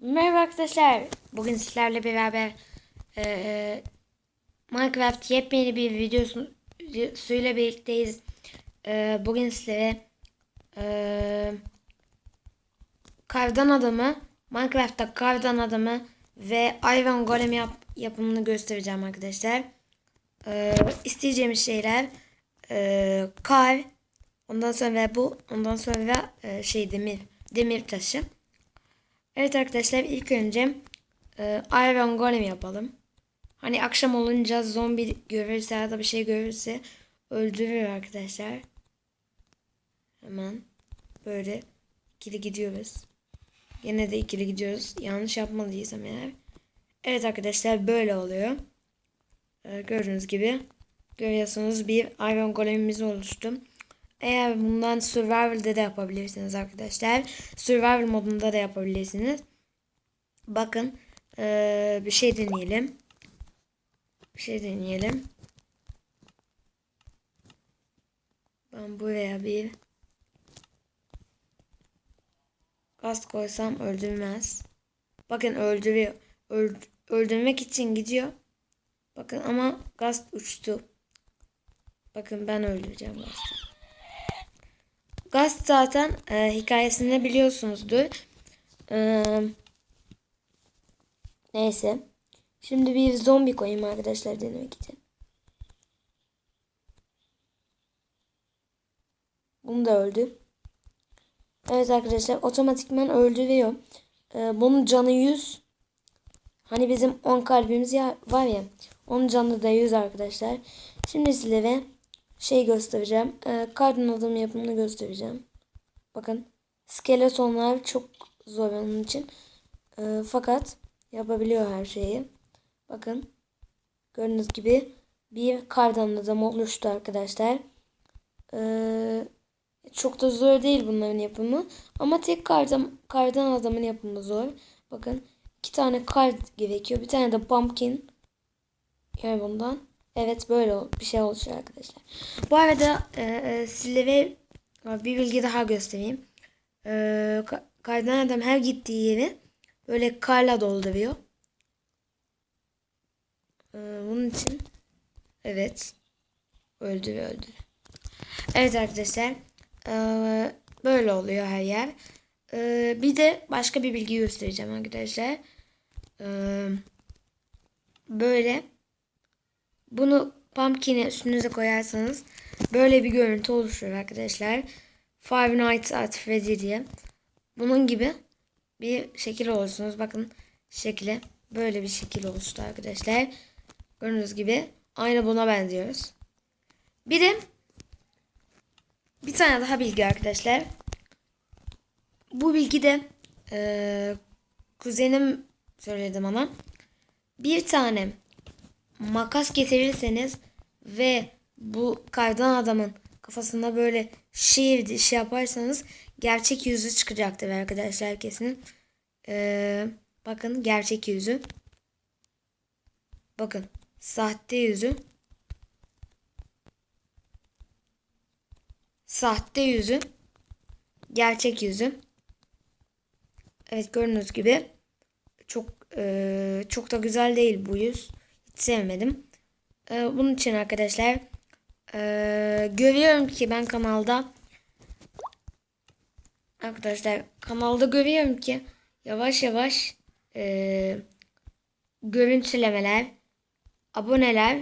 Merhaba arkadaşlar. Bugün sizlerle beraber eee, Minecraft yepyeni bir videosuyla birlikteyiz. Eee, bugün sizlere eee kardan adamı, Minecraft'ta kardan adamı ve Iron Golem yap, yapımını göstereceğim arkadaşlar. Eee isteyeceğimiz şeyler eee, kar, ondan sonra bu, ondan sonra eee, şey demir, demir taşı. Evet arkadaşlar ilk önce e, Iron Golem yapalım. Hani akşam olunca zombi görürse ya da bir şey görürse öldürür arkadaşlar. Hemen böyle ikili gidiyoruz. Yine de ikili gidiyoruz. Yanlış yapmadıysam eğer. Evet arkadaşlar böyle oluyor. E, gördüğünüz gibi görüyorsunuz bir Iron Golem'imiz oluştu. Eğer bundan Survival'da da yapabilirsiniz arkadaşlar. Survival modunda da yapabilirsiniz. Bakın eee, bir şey deneyelim. Bir şey deneyelim. Ben buraya bir gaz koysam öldürmez. Bakın öldürüyor. Öld öldürmek için gidiyor. Bakın ama gaz uçtu. Bakın ben öldüreceğim gazı. Gast zaten e, hikayesini biliyorsunuzdur. E, neyse. Şimdi bir zombi koyayım arkadaşlar denemek için. Bunu da öldü. Evet arkadaşlar otomatikman öldürüyor. E, bunun canı 100. Hani bizim 10 kalbimiz ya, var ya. Onun canı da 100 arkadaşlar. Şimdi sizlere şey göstereceğim. E, kartın adım yapımını göstereceğim. Bakın skeletonlar çok zor onun için. E, fakat yapabiliyor her şeyi. Bakın gördüğünüz gibi bir kardan adam oluştu arkadaşlar. E, çok da zor değil bunların yapımı. Ama tek kardan, kardan adamın yapımı zor. Bakın iki tane kart gerekiyor. Bir tane de pumpkin. Yani bundan. Evet böyle bir şey olacak arkadaşlar. Bu arada e, e, sizlere bir bilgi daha göstereyim. E, ka- kardan adam her gittiği yeri böyle karla dolduruyor. E, bunun için evet öldü ve öldü. Evet arkadaşlar e, böyle oluyor her yer. E, bir de başka bir bilgi göstereceğim arkadaşlar. E, böyle bunu pumpkin'i üstünüze koyarsanız böyle bir görüntü oluşur arkadaşlar. Five Nights at Freddy diye. Bunun gibi bir şekil olursunuz. Bakın şekli böyle bir şekil oluştu arkadaşlar. Gördüğünüz gibi aynı buna benziyoruz. Bir de bir tane daha bilgi arkadaşlar. Bu bilgi de eee, kuzenim söyledi bana. Bir tane makas getirirseniz ve bu kardan adamın kafasında böyle şiir şey yaparsanız gerçek yüzü çıkacaktır arkadaşlar kesin. Ee, bakın gerçek yüzü. Bakın sahte yüzü. Sahte yüzü. Gerçek yüzü. Evet gördüğünüz gibi çok e, çok da güzel değil bu yüz. Hiç sevmedim. E, bunun için arkadaşlar e, görüyorum ki ben kanalda arkadaşlar kanalda görüyorum ki yavaş yavaş e, görüntülemeler, aboneler,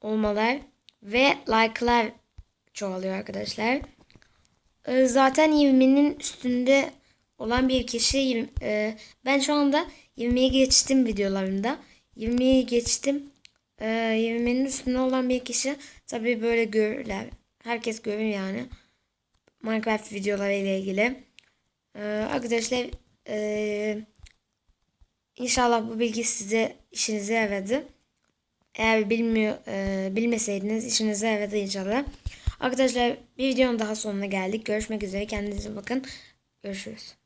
olmalar ve like'lar çoğalıyor arkadaşlar. E, zaten 20'nin üstünde olan bir kişi e, ben şu anda 20'ye geçtim videolarımda. 20'yi geçtim. E, 20'nin üstünde olan bir kişi tabii böyle görürler. Herkes görür yani. Minecraft videoları ile ilgili. E, arkadaşlar e, inşallah bu bilgi size işinize yaradı. Eğer bilmiyor e, bilmeseydiniz işinize yaradı inşallah. Arkadaşlar bir videonun daha sonuna geldik. Görüşmek üzere. Kendinize bakın. Görüşürüz.